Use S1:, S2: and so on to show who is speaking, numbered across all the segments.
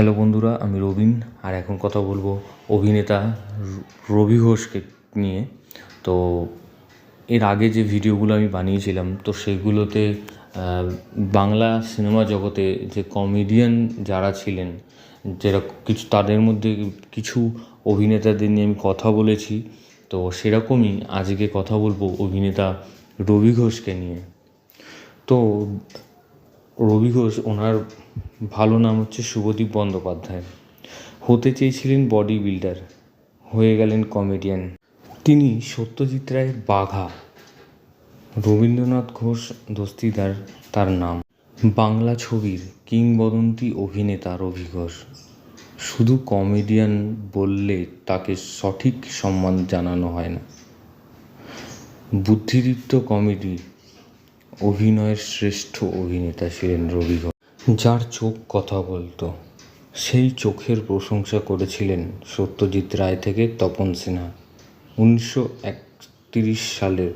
S1: Hello বন্ধুরা, আমি রবিন। আর এখন কথা বলব অভিনেতা রবি ঘোষকে নিয়ে। তো এর আগে যে ভিডিওগুলো আমি বানিয়েছিলাম, তো সেগুলোতে বাংলা সিনেমা জগতে যে কমেডিয়ান যারা ছিলেন যেরকম কিছু তাদের মধ্যে কিছু অভিনেতাদের নিয়ে আমি কথা বলেছি, তো সেরকমই আজকে কথা বলব অভিনেতা রবি ঘোষকে নিয়ে। তো রবি ঘোষ, ওনার ভালো নাম হচ্ছে শুভদীপ বন্দ্যোপাধ্যায়। হতে চেয়েছিলেন বডি বিল্ডার হয়ে গেলেন কমেডিয়ান তিনি সত্যজিৎ রায়ের বাঘা। রবীন্দ্রনাথ ঘোষ, দস্তিদার, তার নাম। বাংলা ছবির কিংবদন্তি অভিনেতা রবি ঘোষ। শুধু কমেডিয়ান বললে তাকে সঠিক সম্মান জানানো হয় না। বুদ্ধিদীপ্ত কমেডি অভিনয়ের শ্রেষ্ঠ অভিনেতা ছিলেন রবি ঘোষ। যার চোখ কথা বলতো, সেই চোখের প্রশংসা করেছিলেন সত্যজিৎ রায় থেকে তপন সিনহা। উনিশশো একত্রিশ সালের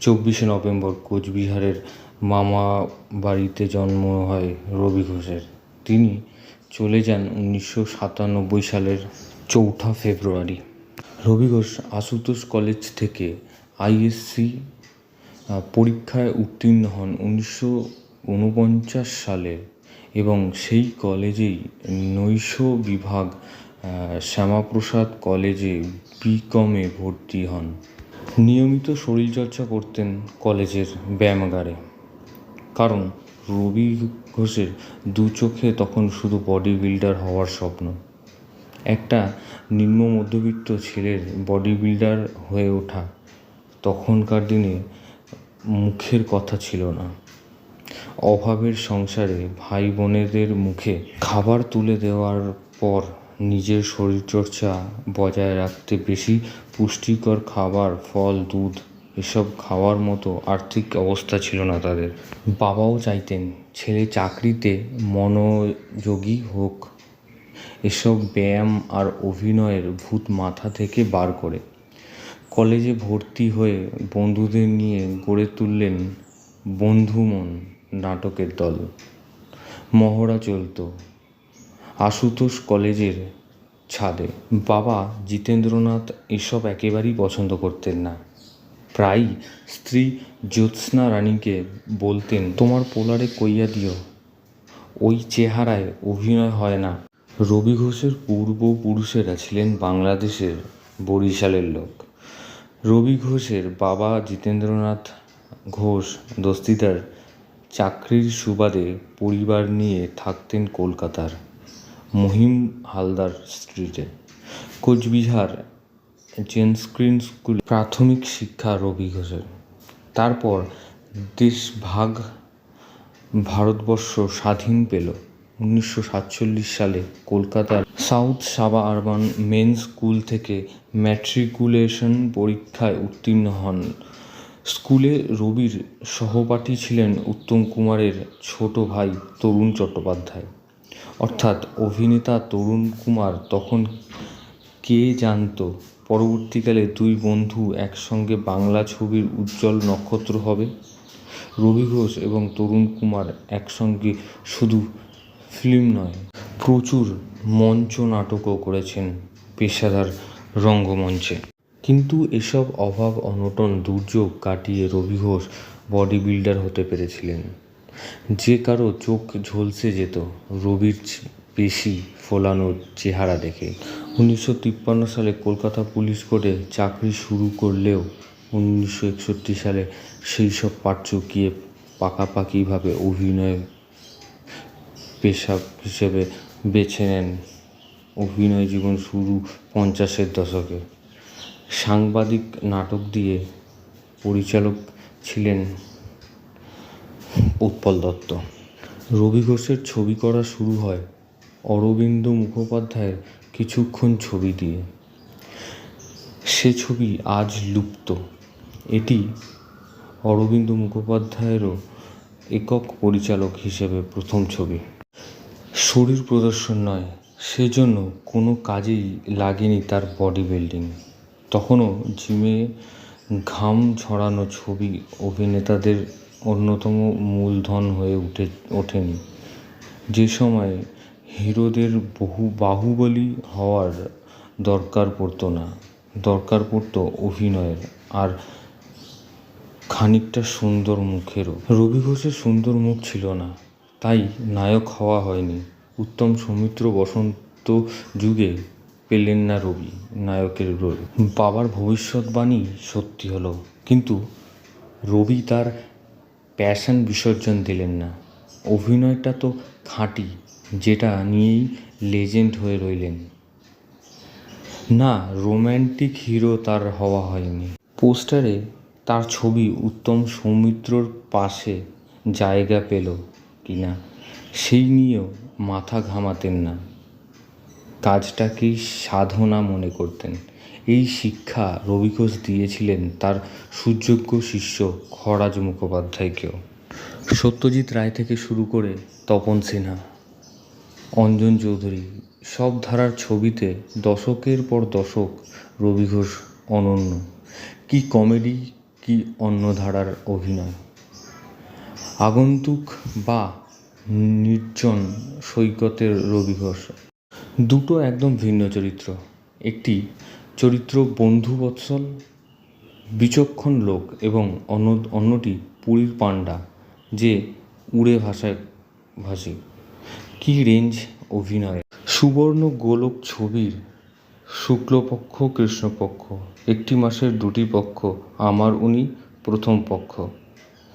S1: চব্বিশে নভেম্বর কোচবিহারের মামা বাড়িতে জন্ম হয় রবি ঘোষের। তিনি চলে যান উনিশশো সাতানব্বই সালের চৌঠা ফেব্রুয়ারি। রবি ঘোষ আশুতোষ কলেজ থেকে আইএসসি পরীক্ষায় উত্তীর্ণ হন উনিশশো ঊনপঞ্চাশ সালে এবং সেই কলেজেই নৈশ বিভাগ শ্যামাপ্রসাদ কলেজে বি বিকমে ভর্তি হন। নিয়মিত শরীরচর্চা করতেন কলেজের ব্যায়ামাগারে। কারণ রবি ঘোষের দু চোখে তখন শুধু বডি বিল্ডার হওয়ার স্বপ্ন। একটা নিম্ন মধ্যবিত্ত ছেলের বডি বিল্ডার হয়ে ওঠা। তখনকার দিনে মুখের কথা ছিল না। অভাবের সংসারে ভাই বোনেদের মুখে খাবার তুলে দেওয়ার পর নিজের শরীরচর্চা বজায় রাখতে বেশি পুষ্টিকর খাবার, ফল, দুধ এসব খাওয়ার মতো আর্থিক অবস্থা ছিল না তাদের। বাবাও চাইতেন ছেলে চাকরিতে মনোযোগী হোক। এসব ব্যায়াম আর অভিনয়ের ভূত মাথা থেকে বার করে। কলেজে ভর্তি হয়ে বন্ধুদের নিয়ে গড়ে তুললেন বন্ধুমন নাটকের দল। মহড়া চলতো আশুতোষ কলেজের ছাদে। বাবা জিতেন্দ্রনাথ এসব একেবারেই পছন্দ করতেন না। প্রায়ই স্ত্রী জ্যোৎস্না রানীকে বলতেন, তোমার পোলারে কইয়া দিও, ওই চেহারায় অভিনয় হয় না। রবি ঘোষের পূর্বপুরুষেরা ছিলেন বাংলাদেশের বরিশালের লোক। রবি ঘোষের বাবা জিতেন্দ্রনাথ ঘোষ দস্তিদার চাকরির সুবাদে পরিবার নিয়ে থাকতেন কলকাতার মহিম হালদার স্ট্রিটে। কোচবিহার জেন স্ক্রিন স্কুল প্রাথমিক শিক্ষা রবি ঘোষের। তারপর দেশ ভাগ ভারতবর্ষ স্বাধীন পেল। উনিশশো সাতচল্লিশ সালে কলকাতার south suburban main school থেকে ম্যাট্রিকুলেশন পরীক্ষায় উত্তীর্ণ হন। স্কুলে রবির সহপাঠী ছিলেন উত্তম কুমারের ছোট ভাই তরুণ চট্টোপাধ্যায়। অর্থাৎ অভিনেতা তরুণ কুমার তখন কে জানতো? পরবর্তীকালে দুই বন্ধু একসঙ্গে বাংলা ছবির উজ্জ্বল নক্ষত্র হবে। রবি ঘোষ এবং তরুণ কুমার একসঙ্গে শুধু ফিল্ম নয়, প্রচুর মঞ্চ নাটকও করেছেন পেশাদার রঙ্গমঞ্চে। কিন্তু এসব অভাব অনটন দুর্যোগ কাটিয়ে রবি ঘোষ বডি বিল্ডার হতে পেরেছিলেন। যে কারও চোখ ঝলসে যেত রবির পেশি ফোলানোর চেহারা দেখে। উনিশশো তিপ্পান্ন সালে কলকাতা পুলিশ কোর্টে চাকরি শুরু করলেও উনিশশো একষট্টি সালে সেই সব পাঠ চুকিয়ে পাকাপাকিভাবে অভিনয় পেশা হিসেবে বেছে নেন অভিনয় জীবন শুরু পঞ্চাশের দশকে। সাংবাদিক নাটক দিয়ে পরিচালক ছিলেন উৎপল দত্ত। রবি ঘোষের ছবি করা শুরু হয় অরবিন্দ মুখোপাধ্যায়ের কিছুক্ষণ ছবি দিয়ে। সে ছবি আজ লুপ্ত। এটি অরবিন্দ মুখোপাধ্যায়েরও একক পরিচালক হিসেবে প্রথম ছবি। শরীর প্রদর্শন নয়, সেজন্য কোনো কাজেই লাগেনি তার বডি বিল্ডিং তখনও জিমে ঘাম ঝরানো ছবি অভিনেতাদের অন্যতম মূলধন হয়ে উঠে, ওঠেনি। যে সময় হিরোদের বহু বাহুবলী হওয়ার দরকার পড়তো না, দরকার পড়তো অভিনয়ের, আর খানিকটা সুন্দর মুখেরও। রবি ঘোষের সুন্দর মুখ ছিল না। তাই নায়ক হওয়া হয়নি। উত্তম সৌমিত্র বসন্ত যুগে পেলেন না রবি নায়কের রোল। বাবার ভবিষ্যৎবাণী সত্যি হলো, কিন্তু রবি তার প্যাশন বিসর্জন দিলেন না। অভিনয়টা তো খাঁটি, যেটা নিয়েই লেজেন্ড হয়ে রইলেন। না, রোম্যান্টিক হিরো তার হওয়া হয়নি। পোস্টারে তার ছবি উত্তম সৌমিত্রর পাশে জায়গা পেল। কিনা সেই নিয়েও মাথা ঘামাতেন না। কাজটাকেই সাধনা মনে করতেন? এই শিক্ষা রবি ঘোষ দিয়েছিলেন তার সুযোগ্য শিষ্য খরাজ মুখোপাধ্যায়কেও। সত্যজিৎ রায় থেকে শুরু করে তপন সিনহা, অঞ্জন চৌধুরী সব ধারার ছবিতে দশকের পর দশক রবি ঘোষ অনন্য। কি কমেডি, কি অন্য ধারার অভিনয়। আগন্তুক বা নির্জন সৈকতের রবি দুটো একদম ভিন্ন চরিত্র। একটি চরিত্র বন্ধুবৎসল বিচক্ষণ লোক এবং অন্য অন্যটি পুরীর পাণ্ডা, যে উড়ে ভাষায় ভাসি। কী রেঞ্জ অভিনয় সুবর্ণ গোলক ছবির শুক্লপক্ষ, কৃষ্ণপক্ষ। একটি মাসের দুটি পক্ষ, আমার, উনি প্রথম পক্ষ।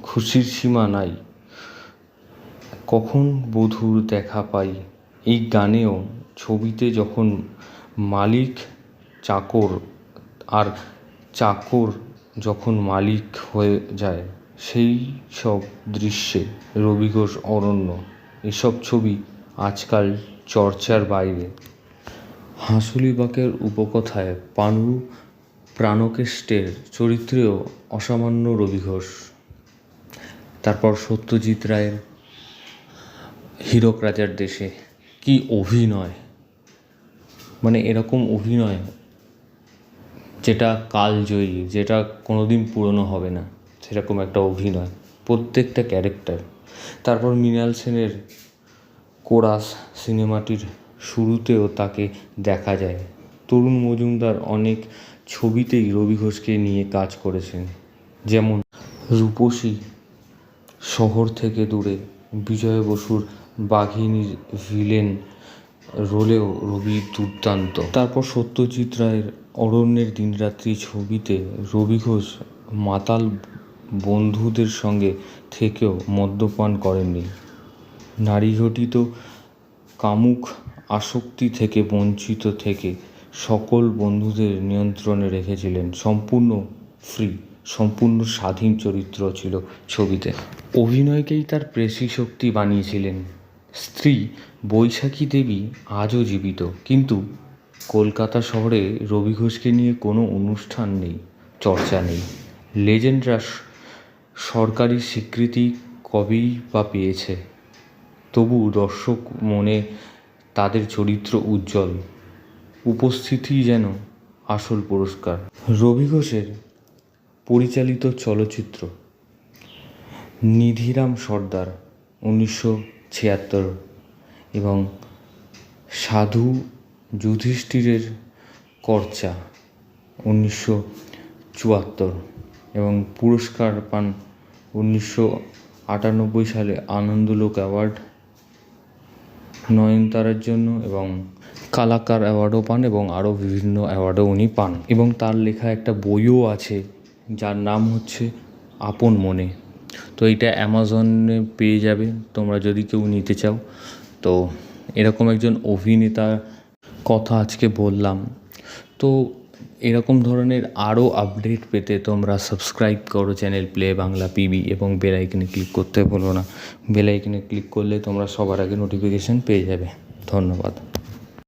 S1: খুশির সীমা নাই। কখন বধূর দেখা পাই? এই গানেও ছবিতে যখন মালিক চাকর আর চাকর যখন মালিক হয়ে যায়, সেই সব দৃশ্যে রবি ঘোষ অরণ্য, এসব ছবি আজকাল চর্চার বাইরে। হাঁসুলিবাকের উপকথায় পানু প্রাণকেষ্টের চরিত্রেও অসামান্য রবি ঘোষ তারপর সত্যজিৎ রায়ের হীরক রাজার দেশে কি অভিনয়? মানে এরকম অভিনয় যেটা কালজয়ী, যেটা কোনোদিন পুরনো হবে না, সেরকম একটা অভিনয়, প্রত্যেকটা ক্যারেক্টার। তারপর মৃণাল সেনের কোরাস সিনেমাটির শুরুতেও তাকে দেখা যায়। তরুণ মজুমদার অনেক ছবিতেই রবি ঘোষকে নিয়ে কাজ করেছেন, যেমন রূপসী শহর থেকে দূরে বিজয় বসুর বাঘিনীর ভিলেন রোলেও রবি দুর্দান্ত। তারপর সত্যজিৎ রায়ের অরণ্যের দিনরাত্রি ছবিতে রবি ঘোষ মাতাল বন্ধুদের সঙ্গে থেকেও মদ্যপান করেননি। নারীঘটিত কামুক আসক্তি থেকে বঞ্চিত থেকে সকল বন্ধুদের নিয়ন্ত্রণে রেখেছিলেন, সম্পূর্ণ ফ্রি। সম্পূর্ণ স্বাধীন চরিত্র ছিল ছবিতে। অভিনয়কেই তার পেশি শক্তি বানিয়েছিলেন। স্ত্রী বৈশাখী দেবী আজও জীবিত। কিন্তু কলকাতা শহরে রবি ঘোষকে নিয়ে কোনো অনুষ্ঠান নেই, চর্চা নেই। লেজেন্ডরা সরকারি স্বীকৃতি কবেই বা পেয়েছে? তবু দর্শক মনে তাদের চরিত্র উজ্জ্বল উপস্থিতি যেন আসল পুরস্কার। রবি ঘোষের পরিচালিত চলচ্চিত্র নিধিরাম সর্দার উনিশশো ছিয়াত্তর এবং সাধু যুধিষ্ঠিরের কর্চা উনিশশো চুয়াত্তর এবং পুরস্কার পান উনিশশো আটানব্বই সালে আনন্দলোক অ্যাওয়ার্ড, নয়নতারার জন্য এবং কালাকার অ্যাওয়ার্ডও পান এবং আরও বিভিন্ন অ্যাওয়ার্ডও উনি পান এবং তার লেখা একটা বইও আছে যার নাম হচ্ছে আপন মনে। তো এইটা অ্যামাজনে পেয়ে যাবে, তোমরা যদি কেউ নিতে চাও। তো এরকম একজন অভিনেতার কথা আজকে বললাম। তো এরকম ধরনের আরও আপডেট পেতে তোমরা সাবস্ক্রাইব করো চ্যানেল প্লে বাংলা পিবি এবং বেল আইকনে ক্লিক করতে ভুলো না। বেল আইকনে ক্লিক করলে তোমরা সবার আগে নোটিফিকেশান পেয়ে যাবে। ধন্যবাদ।